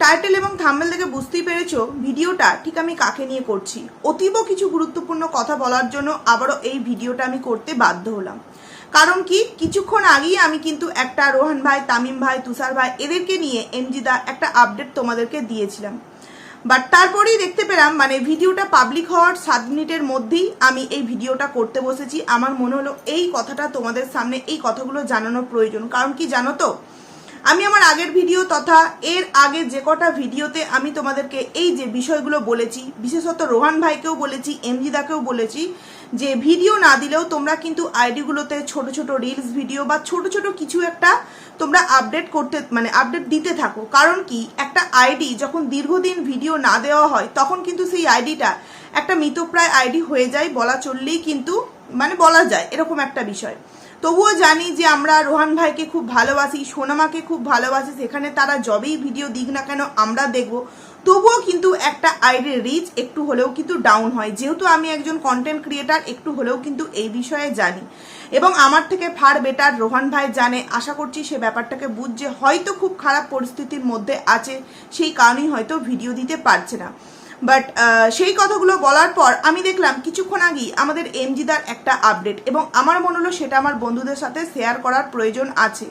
Title এবং thumbnail দেখে বুঝতেই পেরেছ, ভিডিওটা ঠিক আমি কাকে নিয়ে করছি। অতীব কিছু গুরুত্বপূর্ণ কথা বলার জন্য আবারও এই ভিডিওটা আমি করতে বাধ্য হলাম। কারণ কি, কিছুক্ষণ আগেই আমি কিন্তু একটা রোহান ভাই, তামিম ভাই, তুষার ভাই এদেরকে নিয়ে এমজিদা একটা আপডেট তোমাদেরকে দিয়েছিলাম। বাট তারপরেই দেখতে পেলাম মানে ভিডিওটা পাবলিক হওয়ার সাত মিনিটের মধ্যেই আমি এই ভিডিওটা করতে বসেছি। আমার মনে হলো এই কথাটা তোমাদের সামনে এই কথাগুলো জানানোর প্রয়োজন। কারণ কি জানো তো আমি আমার আগের ভিডিও তথা এর আগে যে কটা ভিডিওতে আমি তোমাদেরকে এই যে বিষয়গুলো বলেছি, বিশেষত রোহান ভাইকেও বলেছি, এমজিদাকেও বলেছি, যে ভিডিও না দিলেও তোমরা কিন্তু আইডিগুলোতে ছোট ছোট রিলস ভিডিও বা ছোট ছোট কিছু একটা তোমরা আপডেট করতে মানে আপডেট দিতে থাকো। কারণ কি? একটা আইডি যখন দীর্ঘদিন ভিডিও না দেওয়া হয়, তখন কিন্তু সেই আইডিটা একটা মৃতপ্রায় আইডি হয়ে যায়, বলা চললেই কিন্তু মানে বলা যায়, এরকম একটা বিষয়। তবুও জানি যে আমরা রোহান ভাইকে খুব ভালোবাসি, সোনামাকে খুব ভালোবাসি সেখানে তারা যবেই ভিডিও দিক না কেন আমরা দেখব। তবুও কিন্তু একটা আইডির রিচ একটু হলেও কিন্তু ডাউন হয়। যেহেতু আমি একজন কন্টেন্ট ক্রিয়েটার একটু হলেও কিন্তু এই বিষয়ে জানি। এবং আমার থেকে ফার বেটার রোহান ভাই জানে। আশা করছি সে ব্যাপারটাকে বুঝছে। হয়তো খুব খারাপ পরিস্থিতির মধ্যে আছে, সেই কারণেই হয়তো ভিডিও দিতে পারছে না। বাট সেই কথাগুলো বলার পর আমি দেখলাম কিছুক্ষণ আগেই আমাদের এমজিদার একটা আপডেট এবং আমার মনে হলো সেটা আমার বন্ধুদের সাথে শেয়ার করার প্রয়োজন আছে।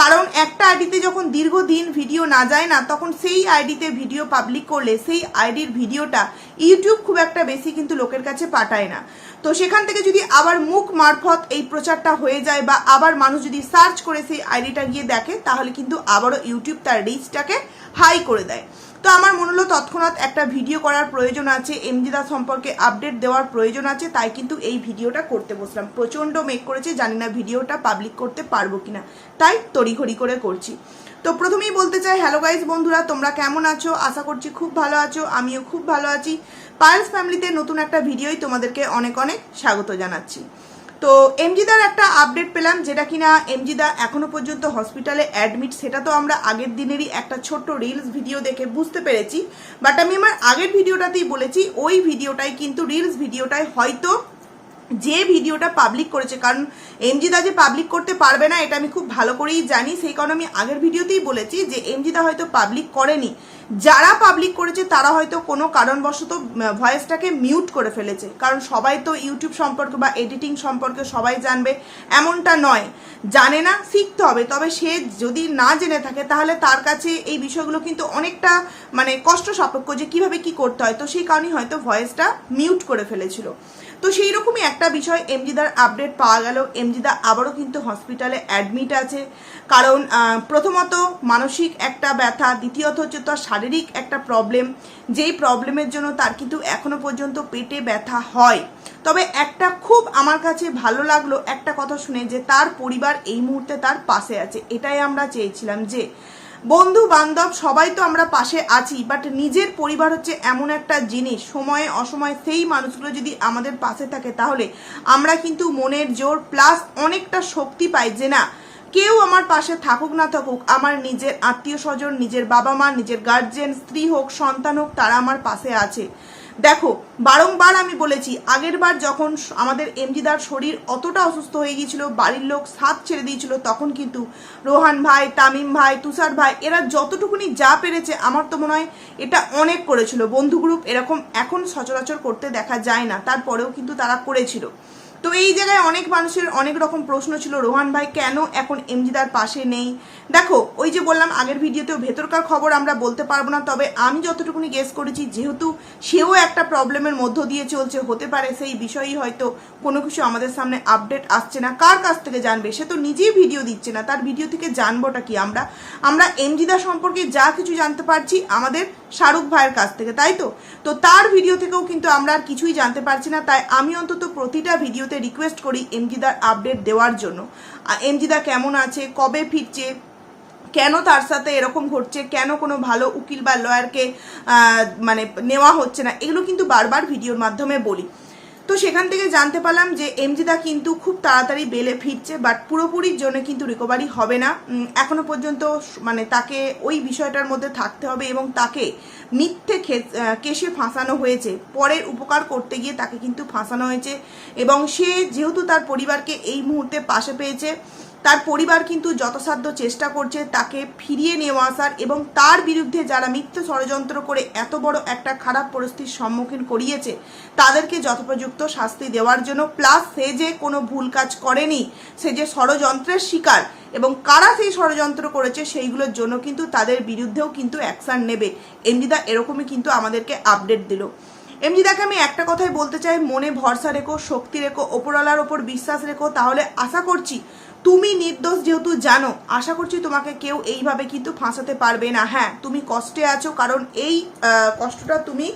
কারণ একটা আইডিতে যখন দীর্ঘদিন ভিডিও না যায় না, তখন সেই আইডিতে ভিডিও পাবলিক করলে সেই আইডির ভিডিওটা ইউটিউব খুব একটা বেশি কিন্তু লোকের কাছে পাঠায় না। তো সেখান থেকে যদি আবার মুখ মারফত এই প্রচারটা হয়ে যায় বা আবার মানুষ যদি সার্চ করে সেই আইডিটা গিয়ে দেখে, তাহলে কিন্তু আবারও ইউটিউব তার রিচটাকে হাই করে দেয়। তো আমার মনে হলো তৎক্ষণাৎ একটা ভিডিও করার প্রয়োজন আছে এমজিদা সম্পর্কে আপডেট দেওয়ার প্রয়োজন আছে, তাই কিন্তু এই ভিডিওটা করতে বসলাম। প্রচণ্ড মেক করেছে, জানি না ভিডিওটা পাবলিক করতে পারব কিনা। তাই তড়িঘড়ি করে করছি। তো প্রথমেই বলতে চাই হ্যালো গাইজ বন্ধুরা, তোমরা কেমন আছো? আশা করছি খুব ভালো আছো, আমিও খুব ভালো আছি। পায়েলস ফ্যামিলিতে নতুন একটা ভিডিওই তোমাদেরকে অনেক অনেক স্বাগত জানাচ্ছি। তো এমজিদার একটা আপডেট পেলাম, যেটা কিনা এমজিদা এখনও পর্যন্ত হসপিটালে অ্যাডমিট সেটা তো আমরা আগের দিনেরই একটা ছোট্ট রিলস ভিডিও দেখে বুঝতে পেরেছি। বাট আমি আমার আগের ভিডিওটাতেই বলেছি, ওই ভিডিওটাই কিন্তু রিলস ভিডিওটাই হয়তো যে ভিডিওটা পাবলিক করেছে, কারণ এমজিদা যে পাবলিক করতে পারবে না, এটা আমি খুব ভালো করেই জানি। সেই কারণে আমি আগের ভিডিওতেই বলেছি যে এমজিদা হয়তো পাবলিক করেনি। যারা পাবলিক করেছে, তারা হয়তো কোনো কারণবশত ভয়েসটাকে মিউট করে ফেলেছে। কারণ সবাই তো ইউটিউব সম্পর্কে বা এডিটিং সম্পর্কে সবাই জানবে, এমনটা নয়। জানে না, শিখতে হবে। তবে সে যদি না জেনে থাকে, তাহলে তার কাছে এই বিষয়গুলো কিন্তু অনেকটা মানে কষ্ট সাপেক্ষ যে কীভাবে কি করতে হয়। তো সেই কারণেই হয়তো ভয়েসটা মিউট করে ফেলেছিল। তো সেই রকমই একটা বিষয়, এমজিদার আপডেট পাওয়া গেল। এমজিদা আবারও কিন্তু হসপিটালে অ্যাডমিট আছে। কারণ প্রথমত মানসিক একটা ব্যথা, দ্বিতীয়ত হচ্ছে তার শারীরিক একটা প্রবলেম যেই প্রবলেমের জন্য তার কিন্তু এখনও পর্যন্ত পেটে ব্যথা হয়। তবে একটা খুব আমার কাছে ভালো লাগল একটা কথা শুনে যে তার পরিবার এই মুহূর্তে তার পাশে আছে। এটাই আমরা চেয়েছিলাম যে বন্ধু, বান্ধব, সবাই তো আমরা পাশে আছি বাট নিজের পরিবার হচ্ছে এমন একটা জিনিস। সময়ে অসময়ে সেই মানুষগুলো যদি আমাদের পাশে থাকে, তাহলে আমরা কিন্তু মনের জোর প্লাস অনেকটা শক্তি পাই যে না, কেউ আমার পাশে থাকুক না থাকুক, আমার নিজের আত্মীয় স্বজন, নিজের বাবা মা, নিজের গার্জেন স্ত্রী হোক, সন্তান হোক, তারা আমার পাশে আছে। দেখো, বারংবার আমি বলেছি, আগের বার যখন আমাদের এমজিদার শরীর অতটা অসুস্থ হয়ে গিয়েছিল, বাড়ির লোক সাথ ছেড়ে দিয়েছিল, তখন কিন্তু রোহান ভাই, তামিম ভাই, তুষার ভাই, এরা যতটুকুনি যা পেরেছে, আমার তো মনে হয় এটা অনেক করেছিল। বন্ধু গ্রুপ এরকম এখন সচরাচর করতে দেখা যায় না, তারপরেও কিন্তু তারা করেছিল। তো এই জায়গায় অনেক মানুষের অনেক রকম প্রশ্ন ছিল, রোহান ভাই কেন এখন এমজিদার পাশে নেই? দেখো, ওই যে বললাম আগের ভিডিওতেও ভেতরকার খবর আমরা বলতে পারব না, তবে আমি যতটুকুনি গেস করেছি, যেহেতু সেও একটা প্রবলেমের মধ্য দিয়ে চলছে, হতে পারে সেই বিষয়েই হয়তো কোনো কিছু আমাদের সামনে আপডেট আসছে না। কার কাছ থেকে জানবে? সে তো নিজেই ভিডিও দিচ্ছে না, তার ভিডিও থেকে জানবোটা কি? আমরা আমরা এমজিদা সম্পর্কে যা কিছু জানতে পারছি, আমাদের শাহরুখ ভাইয়ের কাছ থেকে, তাই তো? তো তার ভিডিও থেকেও কিন্তু আমরা আর কিছুই জানতে পারছি না, তাই আমি অন্তত প্রতিটা ভিডিওতে রিকোয়েস্ট করি এমজিদার আপডেট দেওয়ার জন্য। এমজিদা কেমন আছে, কবে ফিরছে, কেন তার সাথে এরকম ঘটছে, কেন কোনো ভালো উকিল বা লয়ারকে মানে নেওয়া হচ্ছে না, এগুলো কিন্তু বারবার ভিডিওর মাধ্যমে বলি। তো সেখান থেকে জানতে পারলাম যে এমজিদা কিন্তু খুব তাড়াতাড়ি বেলে ফিরছে বাট পুরোপুরির জন্য কিন্তু রিকভারি হবে না। এখনও পর্যন্ত মানে তাকে ওই বিষয়টার মধ্যে থাকতে হবে এবং তাকে মিথ্যে কেসে ফাঁসানো হয়েছে। পরের উপকার করতে গিয়ে তাকে কিন্তু ফাঁসানো হয়েছে এবং সে যেহেতু তার পরিবারকে এই মুহূর্তে পাশে পেয়েছে তার পরিবার কিন্তু যথাসাধ্য চেষ্টা করছে তাকে ফিরিয়ে নিয়ে আসার এবং তার বিরুদ্ধে যারা মিথ্যে ষড়যন্ত্র করে এত বড় একটা খারাপ পরিস্থিতির সম্মুখীন করিয়েছে, তাদেরকে যথোপযুক্ত শাস্তি দেওয়ার জন্য, প্লাস সে যে কোনো ভুল কাজ করেনি, সে যে ষড়যন্ত্রের শিকার এবং কারা সেই ষড়যন্ত্র করেছে সেইগুলোর জন্য কিন্তু তাদের বিরুদ্ধেও কিন্তু অ্যাকশন নেবে। এমনিদা এরকমই কিন্তু আমাদেরকে আপডেট দিল। এমনিদাকে আমি একটা কথাই বলতে চাই, মনে ভরসা রেখো, শক্তি রেখো, ওপরওয়ালার ওপর বিশ্বাস রেখো, তাহলে আশা করছি তুমি নির্দোষ যেহেতু জানো, আশা করছি তোমাকে কেউ এইভাবে কিন্তু ফাঁসাতে পারবে না। হ্যাঁ তুমি কষ্টে আছো, কারণ এই কষ্টটা তুমি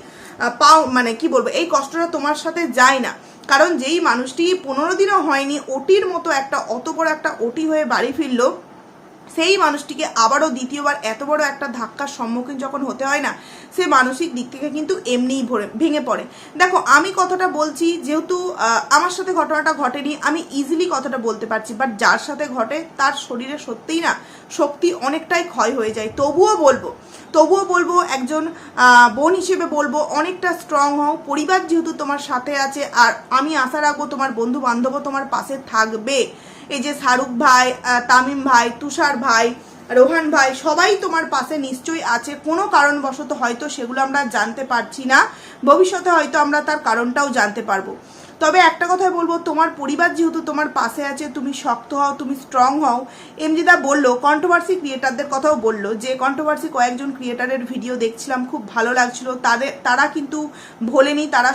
পাও মানে কি বলব, এই কষ্টটা তোমার সাথে যায় না। কারণ যেই মানুষটি পনেরো দিনও হয়নি, ওটির মতো একটা, অত বড় একটা ওটি হয়ে বাড়ি ফিরলো সেই মানুষটিকে আবারও দ্বিতীয়বার এত বড় একটা ধাক্কার সম্মুখীন যখন হতে হয় না, সে মানসিক দিক থেকে কিন্তু এমনিই ভরে, ভেঙে পড়ে। দেখো, আমি কথাটা বলছি যেহেতু আমার সাথে ঘটনাটা ঘটেনি, আমি ইজিলি কথাটা বলতে পারছি বাট যার সাথে ঘটে তার শরীরে সত্যিই না, শক্তি অনেকটাই ক্ষয় হয়ে যায়। তবুও বলব তবুও বলব একজন বোন হিসেবে বলব, অনেকটা স্ট্রং হও। পরিবার যেহেতু তোমার সাথে আছে, আর আমি আশা রাখব তোমার বন্ধু বান্ধবও তোমার পাশে থাকবে। এই যে শাহরুখ ভাই তামিম ভাই, তুষার ভাই, রোহান ভাই, সবাই তোমার পাশে নিশ্চয়ই আছে। কোনো কারণবশত হয়তো সেগুলো আমরা জানতে পারছি না। ভবিষ্যতে হয়তো আমরা তার কারণটাও জানতে পারব। তবে একটা কথাই বলব, তোমার পরিবার যেহেতু তোমার পাশে আছে, তুমি শক্ত হও, তুমি স্ট্রং হও, এমজিদা বলল কন্ট্রোভার্সি ক্রিয়েটারদের কথাও বলল, যে কন্ট্রোভার্সি কয়েকজন ক্রিয়েটারের ভিডিও দেখছিলাম, খুব ভালো লাগছিল, তাদের, তারা কিন্তু ভোলেনি, তারা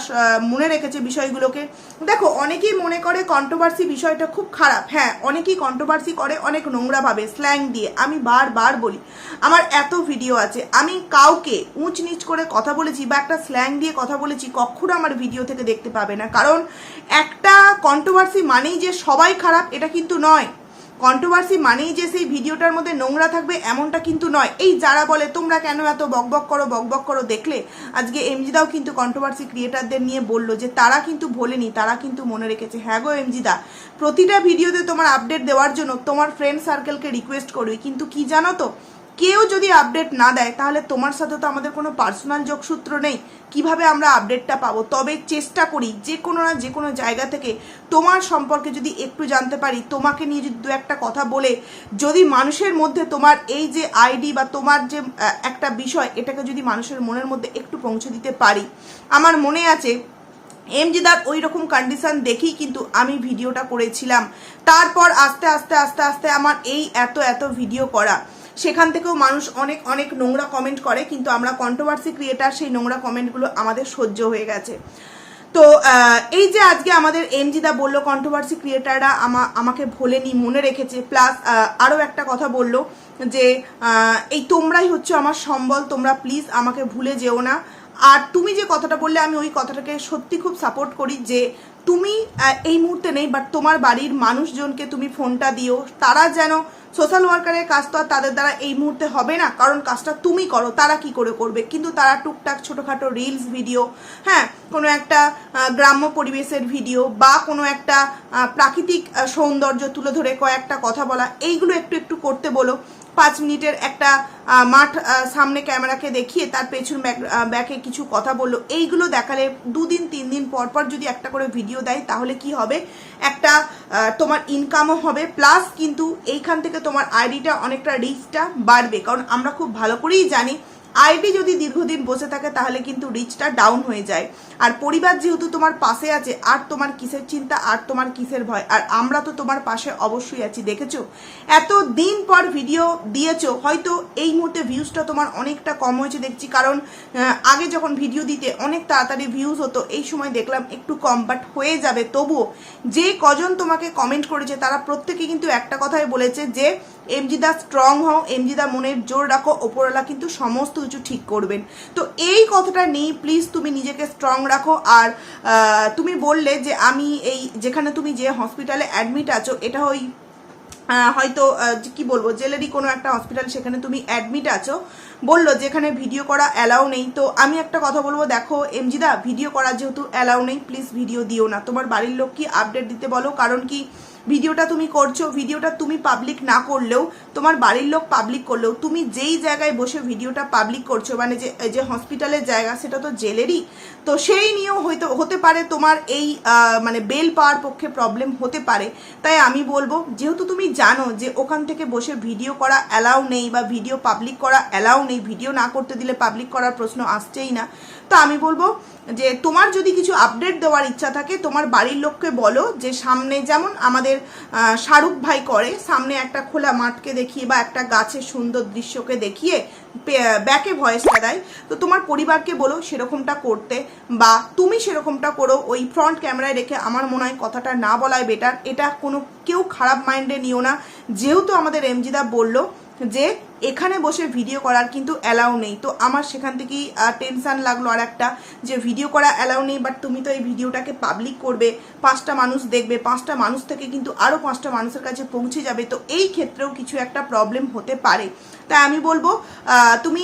মনে রেখেছে বিষয়গুলোকে। দেখো, অনেকেই মনে করে কন্ট্রোভার্সি বিষয়টা খুব খারাপ হ্যাঁ অনেকেই কন্ট্রোভার্সি করে, অনেক নোংরাভাবে স্ল্যাং দিয়ে, আমি বারবার বলি, আমার এত ভিডিও আছে, আমি কাউকে উঁচ নিচ করে কথা বলেছি বা একটা স্ল্যাং দিয়ে কথা বলেছি, কখনো আমার ভিডিও থেকে দেখতে পাবে না, কারণ একটা কন্ট্রোভার্সি মানেই যে সবাই খারাপ, এটা কিন্তু নয়। কন্ট্রোভার্সি মানেই যে সেই ভিডিওটার মধ্যে নোংরা থাকবে, এমনটা কিন্তু নয়। এই যারা বলে, তোমরা কেন এত বকবক করো বকবক করো? দেখলে আজকে এমজিদাও কিন্তু কন্ট্রোভার্সি ক্রিয়েটারদের নিয়ে বলল যে, তারা কিন্তু ভোলেনি, তারা কিন্তু মনে রেখেছে। হ্যাঁ গো এমজিদা, প্রতিটা ভিডিওতে তোমার আপডেট দেওয়ার জন্য তোমার ফ্রেন্ড সার্কেলকে রিকোয়েস্ট করবে। কিন্তু কি জানো তো কেউ যদি আপডেট না দেয়, তাহলে তোমার সাথে তো আমাদের কোনো পার্সোনাল যোগসূত্র নেই। কীভাবে আমরা আপডেটটা পাবো? তবে চেষ্টা করি যে কোনো না যে কোনো জায়গা থেকে তোমার সম্পর্কে যদি একটু জানতে পারি, তোমাকে নিয়ে যদি দু একটা কথা বলে, যদি মানুষের মধ্যে তোমার এই যে আইডি বা তোমার যে একটা বিষয়, এটাকে যদি মানুষের মনের মধ্যে একটু পৌঁছে দিতে পারি। আমার মনে আছে এমজিদার ওই রকম কন্ডিশন দেখেই কিন্তু আমি ভিডিওটা করেছিলাম। তারপর আস্তে আস্তে আস্তে আস্তে আমার এই এত এত ভিডিও করা। সেখান থেকেও মানুষ অনেক অনেক নোংরা কমেন্ট করে, কিন্তু আমরা কন্ট্রোভার্সি ক্রিয়েটার সেই নোংরা কমেন্টগুলো আমাদের সহ্য হয়ে গেছে। তো এই যে আজকে আমাদের এমজিদা বলল কন্ট্রোভার্সি ক্রিয়েটাররা আমা, আমাকে ভোলেনি, মনে রেখেছে। প্লাস আরও একটা কথা বলল যে এই তোমরাই হচ্ছে আমার সম্বল, তোমরা প্লিজ আমাকে ভুলে যেও না। আর তুমি যে কথাটা বললে, আমি ওই কথাটাকে সত্যি খুব সাপোর্ট করি যে তুমি এই মুহূর্তে নেই বাট তোমার বাড়ির মানুষজনকে তুমি ফোনটা দিও। তারা যেন সোশ্যাল ওয়ার্কারের কাজ তো আর তাদের দ্বারা এই মুহূর্তে হবে না, কারণ কাজটা তুমি করো, তারা কি করে করবে? কিন্তু তারা টুকটাক ছোটোখাটো রিলস ভিডিও হ্যাঁ কোনো একটা গ্রাম্য পরিবেশের ভিডিও বা কোনো একটা প্রাকৃতিক সৌন্দর্য তুলে ধরে কয়েকটা কথা বলা, এইগুলো একটু একটু করতে বলো। পাঁচ মিনিটের একটা মাঠ সামনে ক্যামেরাকে দেখিয়ে তার পেছন ব্যাক- কিছু কথা বলল। এইগুলো দেখালে দুদিন, তিন দিন পর পর যদি একটা করে ভিডিও দেয়, তাহলে কি হবে? একটা তোমার ইনকামও হবে প্লাস কিন্তু এইখান থেকে তোমার আইডিটা অনেকটা রিস্কটা বাড়বে। কারণ আমরা খুব ভালো করেই জানি আইডি যদি দীর্ঘদিন বসে থাকে, তাহলে কিন্তু রিচটা ডাউন হয়ে যায়। আর পরিবার যেহেতু তোমার পাশে আছে, আর তোমার কিসের চিন্তা, আর তোমার কিসের ভয়? আর আমরা তো তোমার পাশে অবশ্যই আছি, দেখেছ? এত দিন পর ভিডিও দিয়েছ, হয়তো এই মুহূর্তে ভিউজটা তোমার অনেকটা কম হয়েছে, দেখছি। কারণ আগে যখন ভিডিও দিতে অনেক তাড়াতাড়ি ভিউজ হতো, এই সময় দেখলাম একটু কম বাট হয়ে যাবে। তবুও যে কজন তোমাকে কমেন্ট করেছে, তারা প্রত্যেকে কিন্তু একটা কথাই বলেছে যে, এমজিদা স্ট্রং হও, এমজিদা মনের জোর রাখো, ওপরওয়ালা কিন্তু সমস্ত কিছু ঠিক করবেন। তো এই কথাটা নিয়ে প্লিজ তুমি নিজেকে স্ট্রং রাখো। আর তুমি বললে যে আমি এই যেখানে তুমি যে হসপিটালে অ্যাডমিট আছো, এটা ওই হয়তো কি বলব, জেলেরই কোনো একটা হসপিটাল সেখানে তুমি অ্যাডমিট আছো। বলল যে এখানে ভিডিও করা অ্যালাউ নেই। তো আমি একটা কথা বলব, দেখো, এমজিদা ভিডিও করা যেহেতু অ্যালাউ নেই প্লিজ ভিডিও দিও না। তোমার বাড়ির লোক কি আপডেট দিতে বলো? কারণ কি ভিডিওটা তুমি করছ, ভিডিওটা তুমি পাবলিক না করলেও, তোমার বাড়ির লোক পাবলিক করলেও, তুমি যেই জায়গায় বসে ভিডিওটা পাবলিক করছ মানে যে যে হসপিটালের জায়গা, সেটা তো জেলেরই, তো সেই নিয়েও হয়তো, হতে পারে তোমার এই মানে বেল পাওয়ার পক্ষে প্রবলেম হতে পারে। তাই আমি বলব, যেহেতু তুমি জানো যে ওখান থেকে বসে ভিডিও করা অ্যালাউ নেই বা ভিডিও পাবলিক করা অ্যালাউ নেই, ভিডিও না করতে দিলে পাবলিক করার প্রশ্ন আসছেই না তো আমি বলব যে তোমার যদি কিছু আপডেট দেওয়ার ইচ্ছা থাকে, তোমার বাড়ির লোককে বলো যে সামনে যেমন আমাদের শাহরুখ ভাই করে, সামনে একটা খোলা মাঠকে দেখিয়ে বা একটা গাছের সুন্দর দৃশ্যকে দেখিয়ে ব্যাকে ভয়েসটা দেয়, তো তোমার পরিবারকে বলো সেরকমটা করতে বা তুমি সেরকমটা করো, ওই ফ্রন্ট ক্যামেরায় রেখে আমার মনে হয় কথাটা না বলাই বেটার এটা কোনো, কেউ খারাপ মাইন্ডে নিও না। যেহেতু আমাদের এমজিদা বলল যে এখানে বসে ভিডিও করার কিন্তু অ্যালাউ নেই। তো আমার সেখান থেকেই টেনশন লাগল আর একটা যে ভিডিও করা অ্যালাউ নেই বাট তুমি তো এই ভিডিওটাকে পাবলিক করবে, পাঁচটা মানুষ দেখবে, পাঁচটা মানুষ থেকে কিন্তু আরও পাঁচটা মানুষের কাছে পৌঁছে যাবে। তো এই ক্ষেত্রেও কিছু একটা প্রবলেম হতে পারে। তাই আমি বলব তুমি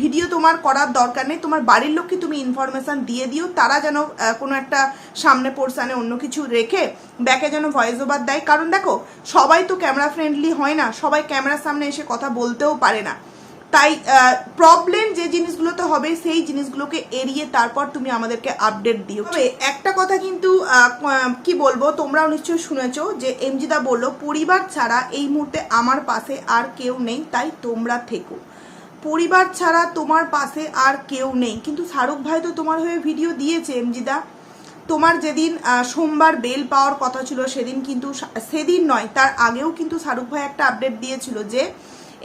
ভিডিও তোমার করার দরকার নেই, তোমার বাড়ির লোককে তুমি ইনফরমেশান দিয়ে দিও, তারা যেন কোনো একটা সামনে পোর্সানে অন্য কিছু রেখে ব্যাকে যেন ভয়েস ওভার দেয়। কারণ দেখো, সবাই তো ক্যামেরা ফ্রেন্ডলি হয় না, সবাই ক্যামেরার সামনে এসে কথা বলতেও পারে না। তাই প্রবলেম যে জিনিসগুলোতে হবে, সেই জিনিসগুলোকে এড়িয়ে তারপর তুমি আমাদেরকে আপডেট দিও। তবে একটা কথা কিন্তু কি বলব, তোমরাও নিশ্চয়ই শুনেছো যে এমজিদা বলল, পরিবার ছাড়া এই মুহূর্তে আমার পাশে আর কেউ নেই, তাই তোমরা থেকো। পরিবার ছাড়া তোমার পাশে আর কেউ নেই। কিন্তু শাহরুখ ভাই তো তোমার হয়ে ভিডিও দিয়েছে, এমজিদা। তোমার যেদিন সোমবার বেল পাওয়ার কথা ছিল, সেদিন কিন্তু সেদিন নয়, তার আগেও কিন্তু শাহরুখ ভাই একটা আপডেট দিয়েছিল যে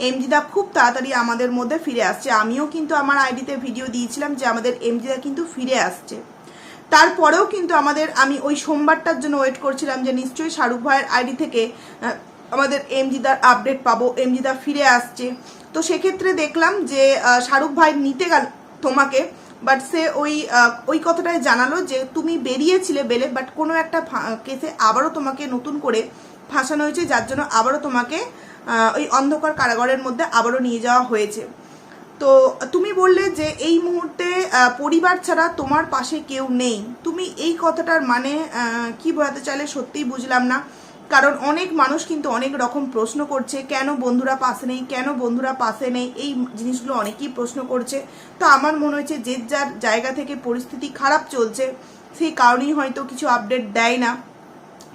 এমজিদা খুব তাড়াতাড়ি আমাদের মধ্যে ফিরে আসছে। আমিও কিন্তু আমার আইডিতে ভিডিও দিয়েছিলাম যে আমাদের এমজিদা কিন্তু ফিরে আসছে। তারপরেও কিন্তু আমাদের, আমি ওই সোমবারটার জন্য ওয়েট করছিলাম যে নিশ্চয়ই শাহরুখ ভাইয়ের আইডি থেকে আমাদের এমজিদার আপডেট পাবো এমজিদা ফিরে আসছে। তো সেক্ষেত্রে দেখলাম যে শাহরুখ ভাই নিতে গেল তোমাকে বাট সে ওই ওই কথাটাই জানালো যে তুমি বেরিয়েছিলে বেলে বাট কোনো একটা কেসে আবারও তোমাকে নতুন করে ফাঁসানো হয়েছে, যার জন্য আবারও তোমাকে ওই অন্ধকার কারাগারের মধ্যে আবারও নিয়ে যাওয়া হয়েছে। তো তুমি বললে যে এই মুহূর্তে পরিবার ছাড়া তোমার পাশে কেউ নেই। তুমি এই কথাটার মানে কি বোঝাতে চাইলে সত্যিই বুঝলাম না। কারণ অনেক মানুষ কিন্তু অনেক রকম প্রশ্ন করছে, কেন বন্ধুরা পাশে নেই, কেন বন্ধুরা পাশে নেই? এই জিনিসগুলো অনেকেই প্রশ্ন করছে। তো আমার মনে হয়েছে যে যার জায়গা থেকে পরিস্থিতি খারাপ চলছে, সেই কারণেই হয়তো কিছু আপডেট দেয় না।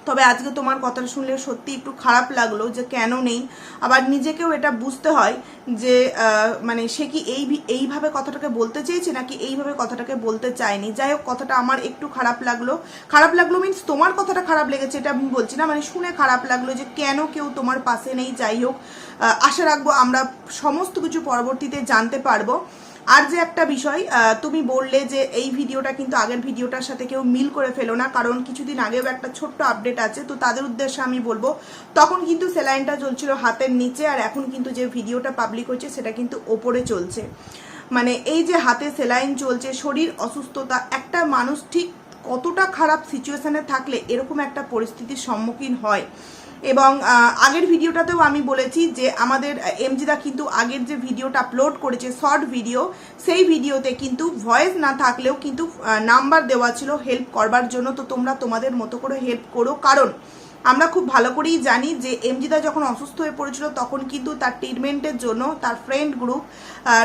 তবে আজকে তোমার কথাটা শুনলে সত্যি একটু খারাপ লাগল যে কেন নেই? আবার নিজেকেও এটা বুঝতে হয় যে মানে সে কি এই এইভাবে কথাটাকে বলতে চেয়েছে নাকি এইভাবে কথাটাকে বলতে চায়নি? যাই হোক, কথাটা আমার একটু খারাপ লাগল। খারাপ লাগল মিন্স তোমার কথাটা খারাপ লেগেছে এটা আমি বলছি না মানে শুনে খারাপ লাগল যে কেন কেউ তোমার পাশে নেই? যাই হোক আশা রাখব আমরা সমস্ত কিছু পরবর্তীতে জানতে পারব। আর যে একটা বিষয় তুমি বললে যে এই ভিডিওটা কিন্তু আগের ভিডিওটার সাথে কেউ মিল করে ফেলো না, কারণ কিছুদিন আগেও একটা ছোট্ট আপডেট আছে, তো তাদের উদ্দেশ্যে আমি বলব, তখন কিন্তু স্যালাইনটা চলছিল হাতের নিচে, আর এখন কিন্তু যে ভিডিওটা পাবলিক হচ্ছে সেটা কিন্তু ওপরে চলছে। মানে এই যে হাতে সেলাইন চলছে, শরীর অসুস্থতা, একটা মানুষ ঠিক কতটা খারাপ সিচুয়েশানে থাকলে এরকম একটা পরিস্থিতির সম্মুখীন হয়। এবং আগের ভিডিওটাতেও আমি বলেছি যে আমাদের এমজিদা কিন্তু আগের যে ভিডিওটা আপলোড করেছে শর্ট ভিডিও সেই ভিডিওতে কিন্তু ভয়েস না থাকলেও কিন্তু নাম্বার দেওয়া ছিল হেল্প করবার জন্য। তো তোমরা তোমাদের মতো করে হেল্প করো। কারণ, আমরা খুব ভালো করেই জানি যে এমজিদা যখন অসুস্থ হয়ে পড়েছিল, তখন কিন্তু তার ট্রিটমেন্টের জন্য তার ফ্রেন্ড গ্রুপ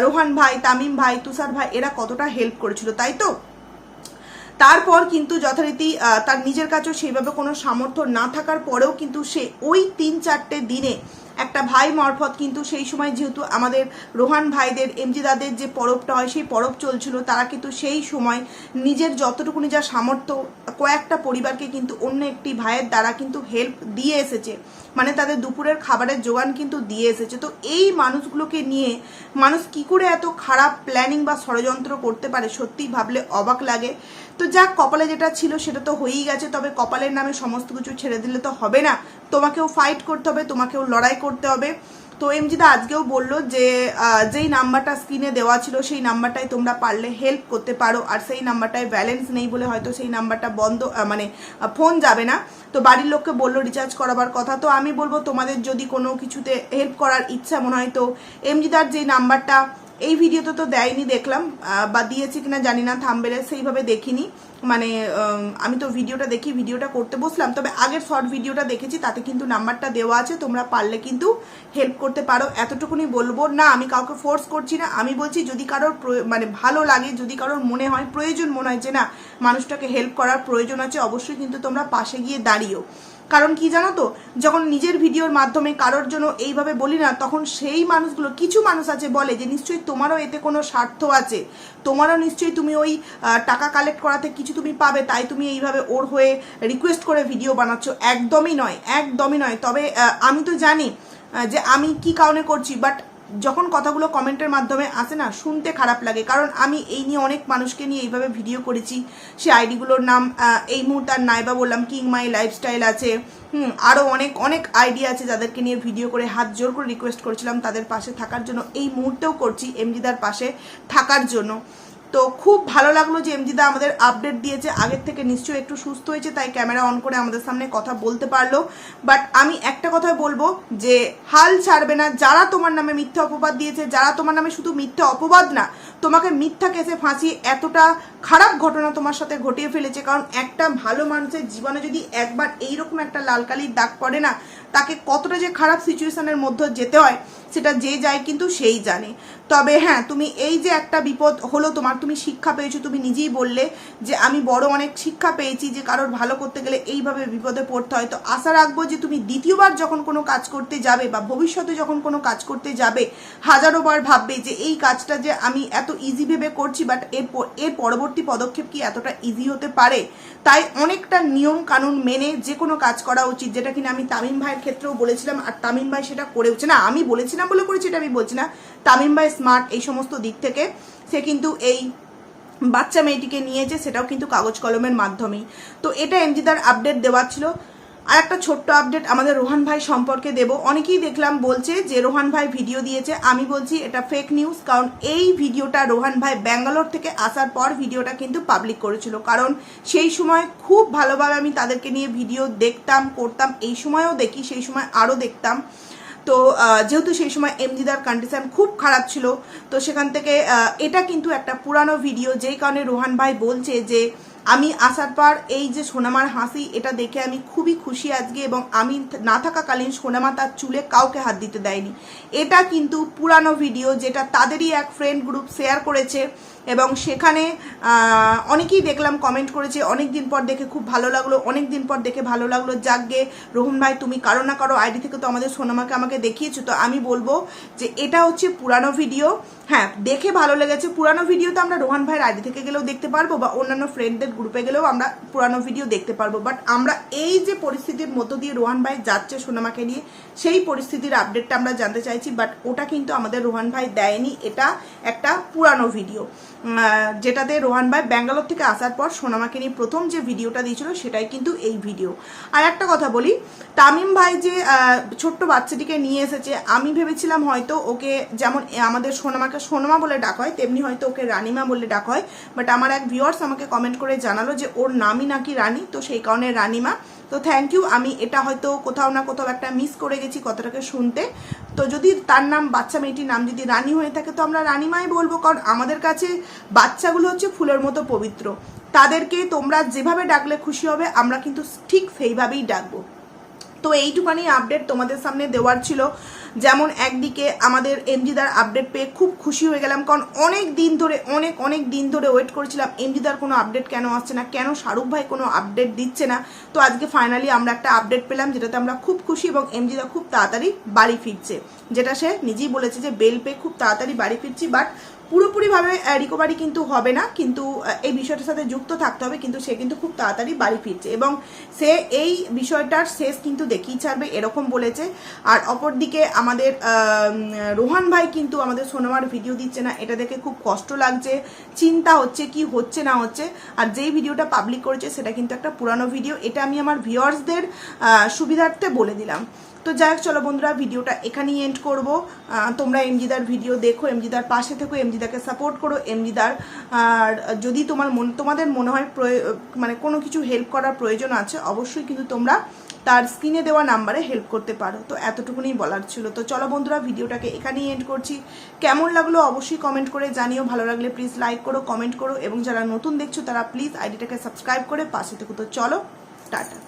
রোহান ভাই, তামিম ভাই, তুষার ভাই, এরা কতটা হেল্প করেছিল, তাই তো? তারপর কিন্তু যথারীতি তার নিজের কাছেও সেইভাবে কোনো সামর্থ্য না থাকার পরেও কিন্তু সে ওই তিন চারটে দিনে একটা ভাই মারফত কিন্তু সেই সময় যেহেতু আমাদের রোহান ভাইদের, এমজিদাদের যে পরবটা হয়, সেই পরব চলছিল, তারা কিন্তু সেই সময় নিজের যতটুকুনি যা সামর্থ্য, কয়েকটা পরিবারকে কিন্তু অন্য একটি ভাইয়ের দ্বারা কিন্তু হেল্প দিয়ে এসেছে। মানে তাদের দুপুরের খাবারের জোগান কিন্তু দিয়ে এসেছে। তো এই মানুষগুলোকে নিয়ে মানুষ কি করে এত খারাপ প্ল্যানিং বা ষড়যন্ত্র করতে পারে? সত্যি ভাবলে অবাক লাগে। তো যাক, কপালে যেটা ছিল সেটা তো হয়েই গেছে, তবে কপালের নামে সমস্ত কিছু ছেড়ে দিলে তো হবে না। তোমাকেও ফাইট করতে হবে, তোমাকেও লড়াই করতে হবে। তো এমজিদা আজকেও বলল যে যেই নাম্বারটা স্ক্রিনে দেওয়া ছিল সেই নাম্বারটাই তোমরা পারলে হেল্প করতে পারো। আর সেই নাম্বারটায় ব্যালেন্স নেই বলে হয়তো সেই নাম্বারটা বন্ধ মানে ফোন যাবে না। তো বাড়ির লোককে বলল রিচার্জ করাবার কথা। তো আমি বলব তোমাদের যদি কোনো কিছুতে হেল্প করার ইচ্ছা মনে হয়, তো এমজিদার যেই নাম্বারটা এই ভিডিওতে তো দেয়নি, দেখলাম। বা দিয়েছে কিনা জানি না থামবেলে সেইভাবে দেখিনি। মানে আমি তো ভিডিওটা দেখি, ভিডিওটা করতে বসলাম। তবে আগের শর্ট ভিডিওটা দেখেছি, তাতে কিন্তু নাম্বারটা দেওয়া আছে, তোমরা পারলে কিন্তু হেল্প করতে পারো। এতটুকুনি বলব, না, আমি কাউকে ফোর্স করছি না। আমি বলছি, যদি কারোর মানে ভালো লাগে, যদি কারোর মনে হয়, প্রয়োজন মনে হয় যে, না, মানুষটাকে হেল্প করার প্রয়োজন আছে, অবশ্যই কিন্তু তোমরা পাশে গিয়ে দাঁড়িও। কারণ কি জানো তো? যখন নিজের ভিডিওর মাধ্যমে কারোর জন্য এইভাবে বলি না, তখন সেই মানুষগুলো, কিছু মানুষ আছে বলে যে, নিশ্চয়ই তোমারও এতে কোনো স্বার্থ আছে। তোমারও নিশ্চয়ই তুমি ওই টাকা কালেক্ট করাতে কিছু তুমি পাবে, তাই তুমি এইভাবে ওর হয়ে রিকোয়েস্ট করে ভিডিও বানাচ্ছ। একদমই নয় একদমই নয়। তবে আমি তো জানি যে আমি কি কারণে করছি বাট যখন কথাগুলো কমেন্টের মাধ্যমে আসে না, শুনতে খারাপ লাগে। কারণ আমি এই নিয়ে অনেক মানুষকে নিয়ে এইভাবে ভিডিও করেছি। সে আইডিগুলোর নাম এই মুহূর্তে আর নাইবা বললাম, কিং মাই লাইফস্টাইল আছে। হুম আরও অনেক অনেক আইডিয়া আছে যাদেরকে নিয়ে ভিডিও করে হাত জোর করে রিকোয়েস্ট করেছিলাম তাদের পাশে থাকার জন্য। এই মুহূর্তেও করছি এমজিদার পাশে থাকার জন্য। তো খুব ভালো লাগল যে এমজিদা আমাদের আপডেট দিয়েছে। আগের থেকে নিশ্চয়ই একটু সুস্থ হয়েছে, তাই ক্যামেরা অন করে আমাদের সামনে কথা বলতে পারল। বাট আমি একটা কথা বলব যে, হাল ছাড়বে না। যারা তোমার নামে মিথ্যা অপবাদ দিয়েছে, যারা তোমার নামে শুধু মিথ্যা অপবাদ না, তোমাকে মিথ্যা কেসে ফাঁসি এতটা খারাপ ঘটনা তোমার সাথে ঘটিয়ে ফেলেছে। কারণ একটা ভালো মানুষের জীবনে যদি একবার এইরকম একটা লাল কালির দাগ পড়ে না, তাকে কতটা যে খারাপ সিচুয়েশনের মধ্যে যেতে হয় সেটা যে যায় কিন্তু সেই জানে। তবে হ্যাঁ তুমি এই যে একটা বিপদ হলো তোমার, তুমি শিক্ষা পেয়েছ, তুমি নিজেই বললে যে আমি বড় অনেক শিক্ষা পেয়েছি যে কারোর ভালো করতে গেলে এইভাবে বিপদে পড়তে হয়। তো আশা রাখব যে তুমি দ্বিতীয়বার যখন কোনো কাজ করতে যাবে বা ভবিষ্যতে যখন কোনো কাজ করতে যাবে, হাজারো বার ভাববে যে এই কাজটা যে আমি এত ইজি ভেবে করছি বাট এর এর পরবর্তী পদক্ষেপ কি এতটা ইজি হতে পারে? তাই অনেকটা নিয়ম কানুন মেনে যে কোনো কাজ করা উচিত, যেটা কিনা আমি তামিম ভাইয়ের ক্ষেত্রেও বলেছিলাম, আর তামিম ভাই সেটা করে করেওছে না, আমি বলেছিলাম বলে করেছি, এটা আমি বলছি না। তামিম ভাই স্মার্ট এই সমস্ত দিক থেকে। সে কিন্তু এই বাচ্চা মেয়েটিকে নিয়েছে, সেটাও কিন্তু কাগজ কলমের মাধ্যমেই। তো এটা এমজিদার আপডেট দেওয়ার ছিল। আর একটা ছোট্ট আপডেট আমাদের রোহান ভাই সম্পর্কে দেব। অনেকেই দেখলাম বলছে যে, রোহান ভাই ভিডিও দিয়েছে। আমি বলছি এটা ফেক নিউজ কারণ এই ভিডিওটা রোহান ভাই ব্যাঙ্গালোর থেকে আসার পর ভিডিওটা কিন্তু পাবলিক করেছিল। কারণ সেই সময় খুব ভালোভাবে আমি তাদেরকে নিয়ে ভিডিও দেখতাম, করতাম, এই সময়ও দেখি, সেই সময় আরও দেখতাম। তো যেহেতু সেই সময় এমজিদার কন্ডিশন খুব খারাপ ছিল, তো সেখান থেকে এটা কিন্তু একটা পুরানো ভিডিও যেই কারণে রোহান ভাই বলছে যে আমি আসার পর এই যে সোনামার হাসি, এটা দেখে আমি খুবই খুশি আজকে এবং আমি না থাকাকালীন সোনামা তার চুলে কাউকে হাত দিতে দেয়নি। এটা কিন্তু পুরানো ভিডিও যেটা তাদেরই এক ফ্রেন্ড গ্রুপ শেয়ার করেছে এবং সেখানে অনেকেই দেখলাম কমেন্ট করেছে অনেক দিন পর দেখে খুব ভালো লাগল অনেক দিন পর দেখে ভালো লাগল। যাকগে, রোহন ভাই, তুমি কারও না কারও আইডি থেকে তো আমাদের সোনামাকে আমাকে দেখিয়েছো, তো আমি বলব যে এটা হচ্ছে পুরানো ভিডিও। হ্যাঁ দেখে ভালো লেগেছে। পুরানো ভিডিও তো আমরা রোহান ভাইয়ের আইডি থেকে গেলেও দেখতে পারব বা অন্যান্য ফ্রেন্ডদের গ্রুপে গেলেও আমরা পুরানো ভিডিও দেখতে পারব। বাট আমরা এই যে পরিস্থিতির মধ্য দিয়ে রোহান ভাই যাচ্ছে সোনামাকে নিয়ে, সেই পরিস্থিতির আপডেটটা আমরা জানতে চাইছি বাট ওটা কিন্তু আমাদের রোহান ভাই দেয়নি। এটা একটা পুরানো ভিডিও যেটাতে রোহান ভাই ব্যাঙ্গালোর থেকে আসার পর সোনামাকে নিয়ে প্রথম যে ভিডিওটা দিয়েছিল, সেটাই কিন্তু এই ভিডিও আর একটা কথা বলি, তামিম ভাই যে ছোট্ট বাচ্চাটিকে নিয়ে এসেছে, আমি ভেবেছিলাম হয়তো ওকে যেমন আমাদের সোনামাকে সোনামা বলে ডাক হয়, তেমনি হয়তো ওকে রানিমা বলে ডাক হয়। বাট আমার এক ভিউয়ার্স আমাকে কমেন্ট করে জানালো যে ওর নামই নাকি রানী, তো সেই কারণে রানিমা। তো থ্যাংক ইউ আমি এটা হয়তো কোথাও না কোথাও একটা মিস করে গেছি কথাটাকে শুনতে। তো যদি তার নাম, বাচ্চা মেয়েটির নাম যদি রানী হয়ে থাকে, তো আমরা রানীমাই বলব, কারণ আমাদের কাছে বাচ্চাগুলো হচ্ছে ফুলের মতো পবিত্র। তাদেরকে তোমরা যেভাবে ডাকলে খুশি হবে, আমরা কিন্তু ঠিক সেইভাবেই ডাকবো। তো এইটুকানি আপডেট তোমাদের সামনে দেওয়ার ছিল। যেমন একদিকে আমাদের এমজিদার আপডেট পেয়ে খুব খুশি হয়ে গেলাম, কারণ অনেক দিন ধরে, অনেক অনেক দিন ধরে ওয়েট করেছিলাম, এমজিদার কোনো আপডেট কেন আসছে না, কেন শাহরুখ ভাই কোনো আপডেট দিচ্ছে না। তো আজকে ফাইনালি আমরা একটা আপডেট পেলাম, যেটাতে আমরা খুব খুশি এবং এমজিদা খুব তাড়াতাড়ি বাড়ি ফিরছে। যেটা সে নিজেই বলেছে যে বেল পেয়ে খুব তাড়াতাড়ি বাড়ি ফিরছি বাট পুরোপুরিভাবে রিকভারি কিন্তু হবে না, কিন্তু এই বিষয়টার সাথে যুক্ত থাকতে হবে, কিন্তু সে কিন্তু খুব তাড়াতাড়ি বাড়ি ফিরছে এবং সে এই বিষয়টার শেষ কিন্তু দেখিয়ে ছাড়বে, এরকম বলেছে। আর অপরদিকে আমাদের রোহান ভাই কিন্তু আমাদের সোনামার ভিডিও দিচ্ছে না, এটা দেখে খুব কষ্ট লাগছে, চিন্তা হচ্ছে কি হচ্ছে না হচ্ছে, আর যেই ভিডিওটা পাবলিক করেছে সেটা কিন্তু একটা পুরানো ভিডিও এটা আমি আমার ভিউয়ার্সদের সুবিধার্থে বলে দিলাম। তো যাই হোক, চলো বন্ধুরা, ভিডিওটা এখানেই এন্ড করব। তোমরা এমজিদার ভিডিও দেখো, এমজিদার পাশে থেকো এমজিদাকে সাপোর্ট করো, এমজিদার, আর যদি তোমার মন, তোমাদের মনে হয় মানে কোনো কিছু হেল্প করার প্রয়োজন আছে, অবশ্যই কিন্তু তোমরা তার স্ক্রিনে দেওয়া নাম্বারে হেল্প করতে পারো। তো এতটুকুনি বলার ছিল। তো চলো বন্ধুরা, ভিডিওটাকে এখানেই এন্ড করছি। কেমন লাগল অবশ্যই কমেন্ট করে জানিও। ভালো লাগলে প্লিজ লাইক করো কমেন্ট করো, এবং যারা নতুন দেখছ তারা প্লিজ আইডিটাকে সাবস্ক্রাইব করে পাশে থেকো। তো চলো, টাটা।